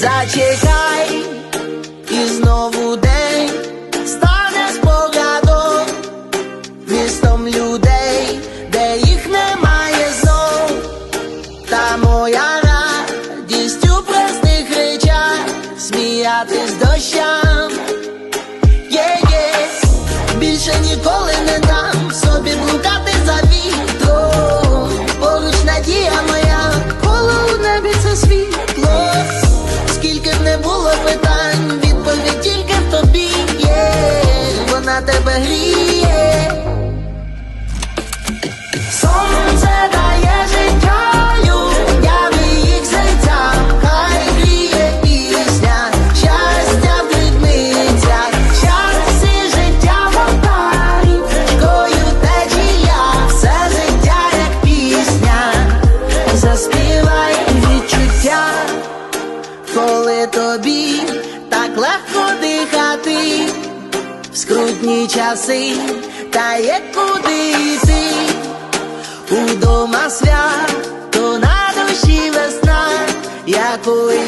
Зачекай, і знову день стане спогадом містом людей, де їх немає знов. Та моя радість у простих речах сміятись дощам. Є-є, більше ніколи не дам собі блукати за вітром. Поруч надія моя, коло у небі це світло. Тебе гріє. Сонце дає життя людям їх серцям, хай гріє пісня, щастя в дрібницях, життя в алтарі, рікою течія, все життя як пісня, заспівай відчуття, коли тобі так легко скрутні часи, та є куди йти. Удома свято на душі весна, якої